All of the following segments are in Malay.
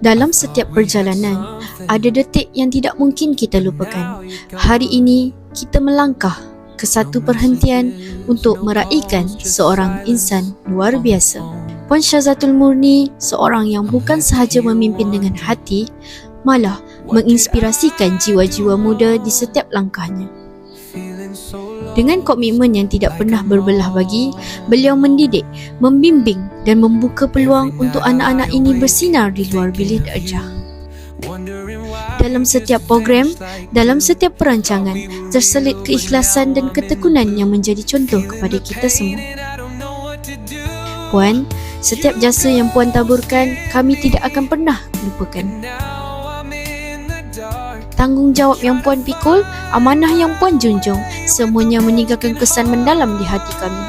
Dalam setiap perjalanan, ada detik yang tidak mungkin kita lupakan. Hari ini, kita melangkah ke satu perhentian untuk meraihkan seorang insan luar biasa. Puan Syazatul Murni, seorang yang bukan sahaja memimpin dengan hati, malah menginspirasikan jiwa-jiwa muda di setiap langkahnya. Dengan komitmen yang tidak pernah berbelah bagi, beliau mendidik, membimbing dan membuka peluang untuk anak-anak ini bersinar di luar bilik darjah. Dalam setiap program, dalam setiap perancangan, terselit keikhlasan dan ketekunan yang menjadi contoh kepada kita semua. Puan, setiap jasa yang Puan taburkan, kami tidak akan pernah lupakan. Tanggungjawab yang Puan pikul, amanah yang Puan junjung, semuanya meninggalkan kesan mendalam di hati kami.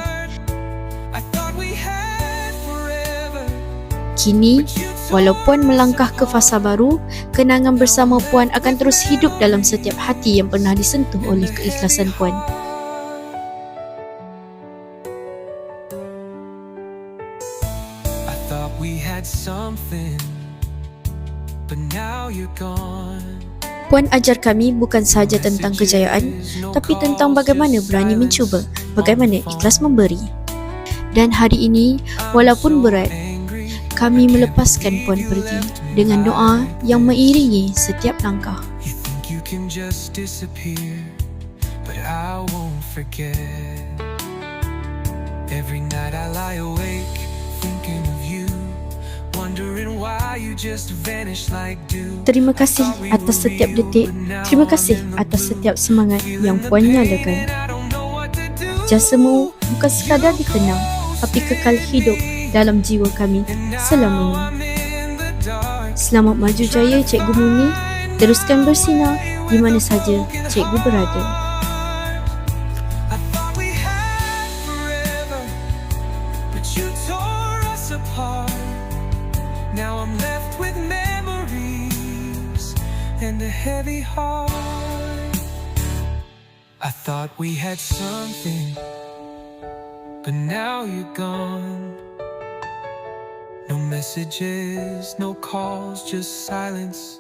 Kini, walau Puan melangkah ke fasa baru, kenangan bersama Puan akan terus hidup dalam setiap hati yang pernah disentuh oleh keikhlasan Puan. Something, but now you're gone. Puan ajar kami bukan sahaja tentang kejayaan, tapi tentang bagaimana berani mencuba, bagaimana ikhlas memberi. Dan hari ini, walaupun berat, kami melepaskan Puan pergi dengan doa yang mengiringi setiap langkah. Every night I lie awake, thinking Terima kasih atas setiap detik, terima kasih atas setiap semangat yang Puan nyalakan. Jasamu bukan sekadar dikenang, tapi kekal hidup dalam jiwa kami selamanya. Selamat maju jaya Cikgu Muni. Teruskan bersinar di mana saja Cikgu berada. And a heavy heart. I thought we had something, but now you're gone. No messages, no calls, just silence